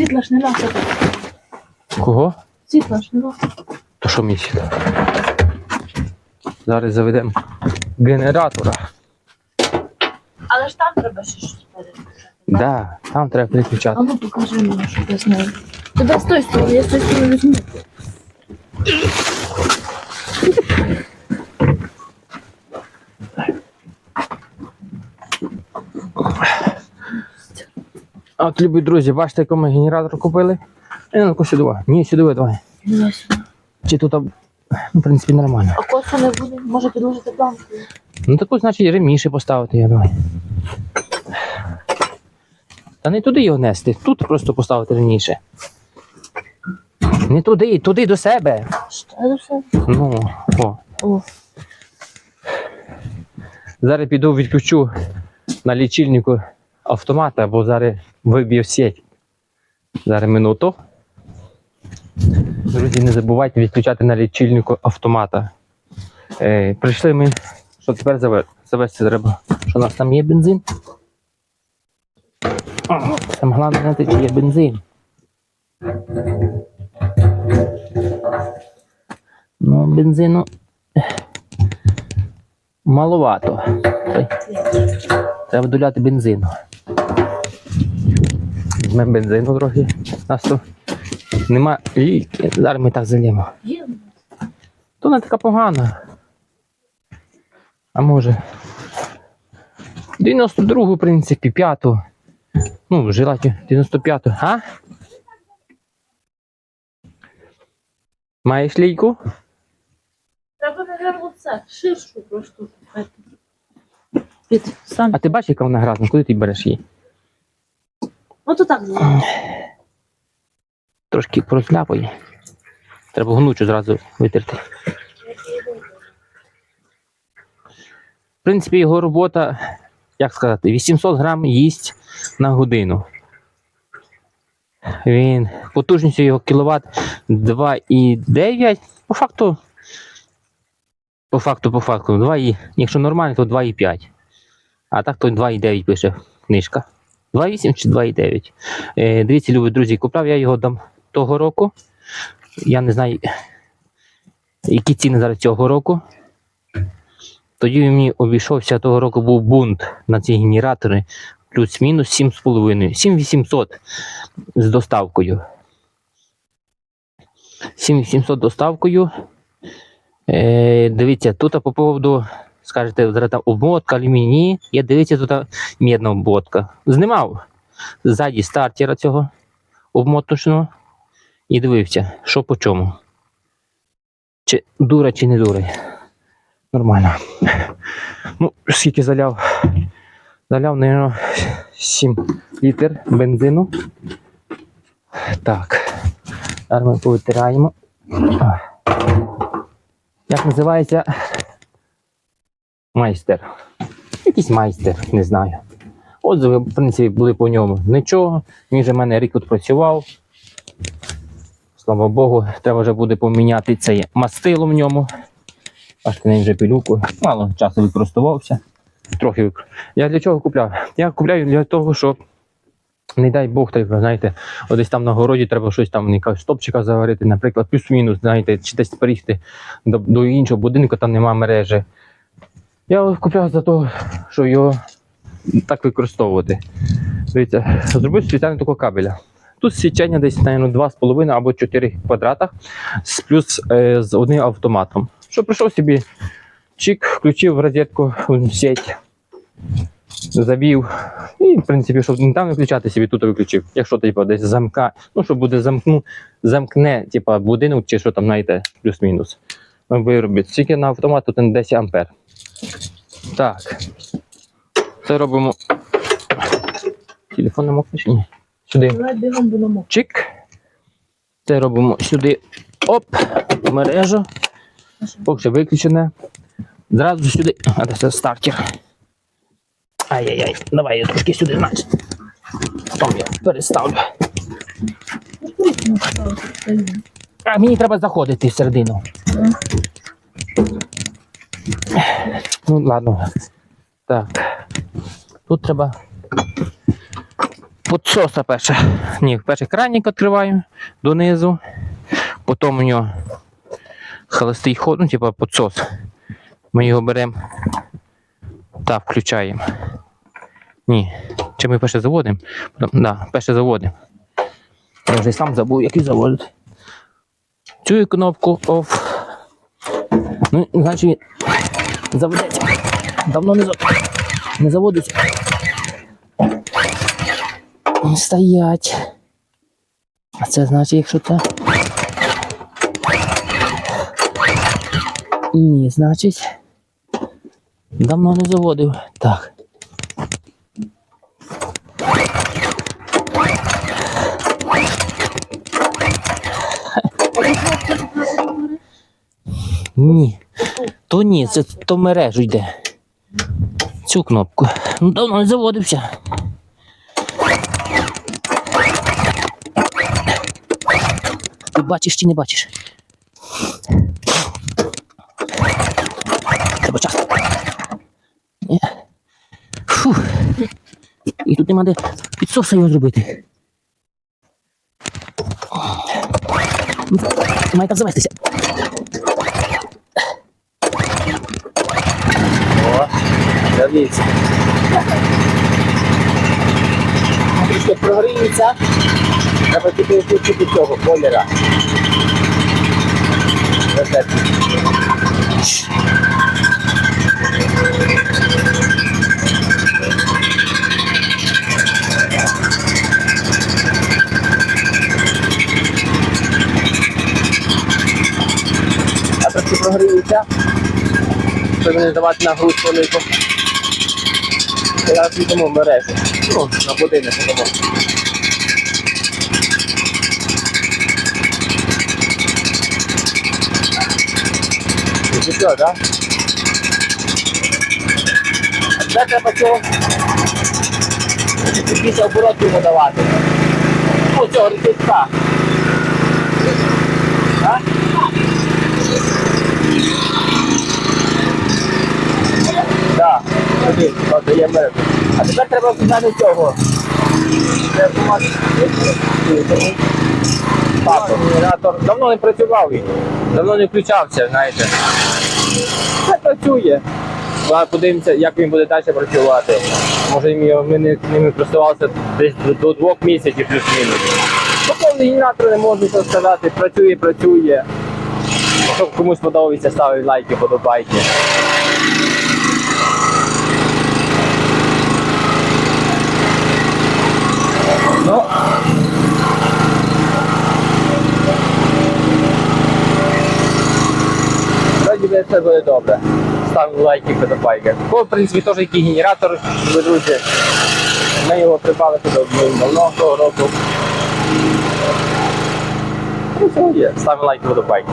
Світла ж нема. Кого? Світла ж нема. То що мій світ? Зараз заведемо генератора. Але ж там треба ще щось переключати. Да, там треба переключати. А ну покажи мені, що ти знаєш. Тебе з тої сторони, я з тої сторони візьму. От, любі друзі, бачите, який ми генератор купили? Е, ну, сюди. Ні, сюди давай. Сюди. Чи тут, ну, в принципі, нормально. А косу не буде, може підложити планку. Ну таку, значить, ремніше поставити я давай. Та не туди його нести, тут просто поставити раніше. Не туди, туди до себе. Ще до все. Ну, о. О, Зараз піду відключу на лічильнику автомата, бо зараз виб'ю сеть. Зараз минуту. Друзі, не забувайте відключати на лічильнику автомата. Е, прийшли ми. Що тепер заве- завести треба? Що у нас там є бензин? О, головне знати, чи є бензин. Ну, бензину маловато. Треба доляти бензину. Візьмемо бензину трохи. У нас тут нема ліки. Зараз ми так зальємо. є. То не така погана. А може. 92-гу, в принципі, 5-ту. Ну, желательно 95-ту. А? Маєш лійку? Треба, мабуть, це, ширшу просто. Під сам. А ти бачиш, яка вона грязна? Куди ти береш її? Ну то так. Трошки прозляпає. Треба гнучу зразу витерти. В принципі, його робота, як сказати, 800 грам їсть на годину. Він потужністю його кіловат 2,9. По факту. По факту, по факту, 2, і- якщо нормально, то 2,5. А так то 2,9 пише книжка. 2,8 чи 2,9. Е, дивіться, любі друзі, купляв я його дам того року. Я не знаю, які ціни зараз цього року. Тоді мені обійшовся того року був бунт на ці генератори плюс-мінус 7,5. 7800 з доставкою. 7800 доставкою. Е, дивіться, тут по поводу, скажете, зараз обмотка, алюміній. Я дивіться, тут мідна обмотка. Знімав ззаді стартера цього обмоточного і дивився, що по чому. Чи дура, чи не дура. Нормально. Ну, скільки заляв? Заляв, мабуть, 7 літр бензину. Так. Зараз ми повитираємо. Як називається? Майстер. Якийсь майстер, не знаю. Отзиви, в принципі, були по ньому. Нічого. Він же в мене рік тут працював. Слава Богу, треба вже буде поміняти це мастило в ньому. Бачите, він вже пилюку. Мало часу використовувався. Трохи викор- Я для чого купляв? Я купляю для того, щоб, не дай Бог, так, знаєте, десь там на городі треба щось там, якогось стопчика заварити, наприклад, плюс-мінус, знаєте, чи десь переїхати до, до іншого будинку, там нема мережі. Я купляв за того, щоб його так використовувати. Дивіться, зробив спеціально такого кабеля. Тут січення десь, мабуть, 2,5 або 4 квадратах, з плюс е, з одним автоматом. Що прийшов собі, чик, включив розетку сеть, завів. І, в принципі, щоб не там виключати собі, тут виключив. Якщо типу, десь замка, ну, що буде замкну, замкне, типу, будинок чи що там, знаєте, плюс-мінус. Виробить. Тільки на автомат тут 10 ампер. Так. Це робимо. Телефон не мокне чи ні? Сюди. Чик. Це робимо сюди. Оп, мережу. Поки виключене. Зразу сюди. А це стартер. Ай-яй-яй, давай я трошки сюди, значить. Потім я переставлю. А мені треба заходити всередину. Ну, ладно. Так. Тут треба підсоса перше. Ні, перший кранник відкриваємо донизу. Потім у нього холостий ход, ну, типа підсос. Ми його беремо та включаємо. Ні. Чи ми перше заводимо? Потім, да, перше заводимо. Я вже сам забув, як і заводити. Цю кнопку off. Ну, значить, заведеться. Давно не, не заводиться. Стоять. А це значить, якщо це. Ні, значить. Давно не заводив. Так. Ні. То ні, це то мережу йде. Цю кнопку. Ну давно не заводився. Ти бачиш чи не бачиш? Треба час. Ні. Фу. І тут нема де підсоса його зробити. Має так завестися. Дивіться. Трішки прогріється. Треба тільки включити цього бойлера. А трохи прогріється. Щоб не давати нагрузку велику. Зараз візьмемо мережу. Ну, на будинок тому. І все, так? А тепер треба цього більше оборотів йому давати. Ну, цього рекітка. Так? Так, один. А тепер треба взяти цього. Папа, генератор давно не працював він. Давно не включався, знаєте. Це працює. Подивимося, як він буде далі працювати. Може ми, не- ними користувалися десь до, двох місяців плюс-мінус. Ну, повний генератор не можу що працює, працює. Якщо комусь подобається, ставить лайки, подобайки. Ну. Вроді би все буде добре. Ставимо лайки, подобайки. Бо, в принципі, теж який генератор, друзі. Ми його придбали давно того року. Ну, все є. Ставимо лайки, подобайки.